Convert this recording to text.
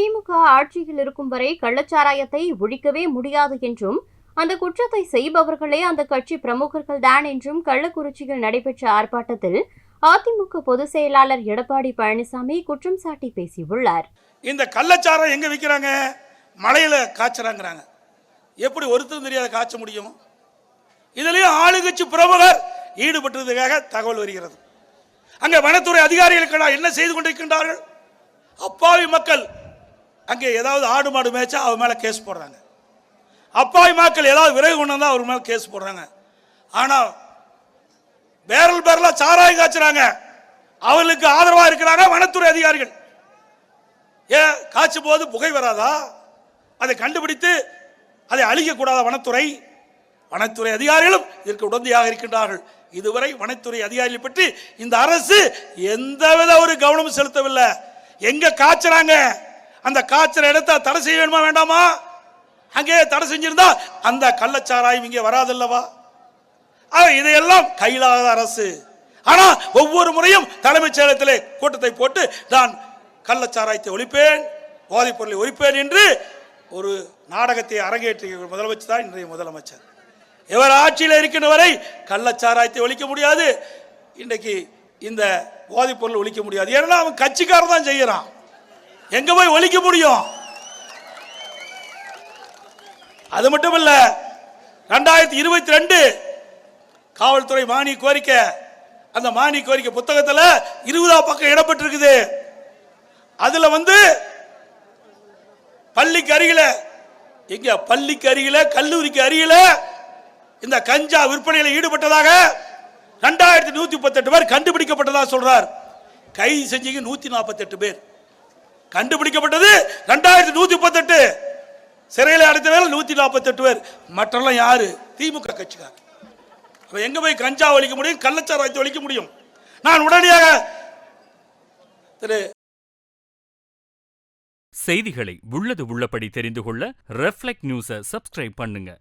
திமுக ஆட்சியில் இருக்கும் வரை கள்ளச்சாராயத்தை ஒழிக்கவே முடியாது என்றும் அந்த குற்றத்தை செய்பவர்களே அந்த கட்சி பிரமுகர்கள் தான் என்றும் கள்ளக்குறிச்சியில் நடைபெற்ற ஆர்ப்பாட்டத்தில் அதிமுக பொதுச் செயலாளர் எடப்பாடி பழனிசாமி குற்றம் சாட்டி பேசியுள்ளார். இந்த கள்ளச்சாரம் எங்க விற்கிறாங்க மலையில காய்ச்சறாங்கிறாங்க. எப்படி ஒருத்தரும் தெரியாத காய்ச்ச முடியும்? இதுலயும் ஆளுங்கட்சி பிரமுகர் ஈடுபட்டதுக்காக தகவல் வருகிறது. அங்க வனத்துறை அதிகாரிகளுக்கு என்ன செய்து கொண்டிருக்கின்றார்கள்? அப்பாவி மக்கள் அங்கே ஏதாவது ஆடு மாடு மேய்ச்சா அவர் மேலே கேஸ் போடுறாங்க. அப்பாவி மக்கள் ஏதாவது விறகு கொண்டு வந்தா அவர் மேலே கேஸ் போடுறாங்க. ஆனால் பேரல் பேரலாக சாராயம் காய்ச்சுறாங்க. அவர்களுக்கு ஆதரவாக இருக்கிறாங்க வனத்துறை அதிகாரிகள். ஏன் காய்ச்சும் போது புகை வராதா? அதை கண்டுபிடித்து அதை அழிக்கக்கூடாத வனத்துறை? வனத்துறை அதிகாரிகளும் இதற்கு உடந்தையாக இருக்கின்றார்கள். இதுவரை வனத்துறை அதிகாரிகளை பற்றி இந்த அரசு எந்தவித ஒரு கவனமும் செலுத்தவில்லை. எங்க காய்ச்சறாங்க? அந்த காய்ச்சல் இடத்த தடை செய்ய வேணுமா வேண்டாமா? அங்கே தடை செஞ்சிருந்தா அந்த கள்ளச்சாராயம் இங்கே வராதல்லவா? இதையெல்லாம் கையிலாத அரசு. ஆனா ஒவ்வொரு முறையும் தலைமைச் செயலகத்திலே கூட்டத்தை போட்டு நான் கள்ளச்சாராயத்தை ஒழிப்பேன் போதைப் பொருளை ஒழிப்பேன் என்று ஒரு நாடகத்தை அரங்கேற்றிய முதலமைச்சர் தான் இன்றைய முதலமைச்சர். இவர் ஆட்சியில் இருக்கின்ற வரை கள்ளச்சாராயத்தை ஒழிக்க முடியாது. இன்றைக்கு இந்த போதைப் பொருள் ஒழிக்க முடியாது. ஏன்னா அவன் கட்சிக்காரன் தான் செய்கிறான் எங்க போய் ஒழிக்க முடியும்? அது மட்டும் இல்ல ரெண்டாயிரத்தி இருபத்தி ரெண்டு காவல்துறை மானிய கோரிக்கை அந்த மானிய கோரிக்கை புத்தகத்தில் இருபதாம் பக்கம் இடப்பட்டிருக்குது அதுல வந்து பள்ளிக்கு அருகில எங்க பள்ளிக்கு அருகில கல்லூரிக்கு அருகில இந்த கஞ்சா விற்பனையில் ஈடுபட்டதாக ரெண்டாயிரத்தி நூத்தி முப்பத்தெட்டு பேர் கண்டுபிடிக்கப்பட்டதாக சொல்றார். கைது செஞ்சீங்க நூத்தி நாற்பத்தெட்டு பேர். கண்டுபிடிக்கப்பட்டது ரெண்டாயிரத்தி நூத்தி முப்பத்தெட்டு. சிறையில் அடைத்தவர்கள் நூத்தி நாற்பத்தெட்டு பேர். மற்றெல்லாம் யாரு? திமுக கட்சிக்கார் அப்ப எங்க போய் கஞ்சா ஒழிக்க முடியும்? கள்ளச்சாராயத்தை ஒழிக்க முடியும்? நான் உடனடியாக திரு செய்திகளை உள்ளது உள்ளபடி தெரிந்து கொள்ள ரெஃப்ளெக்ட் நியூஸை சப்ஸ்கிரைப் பண்ணுங்க.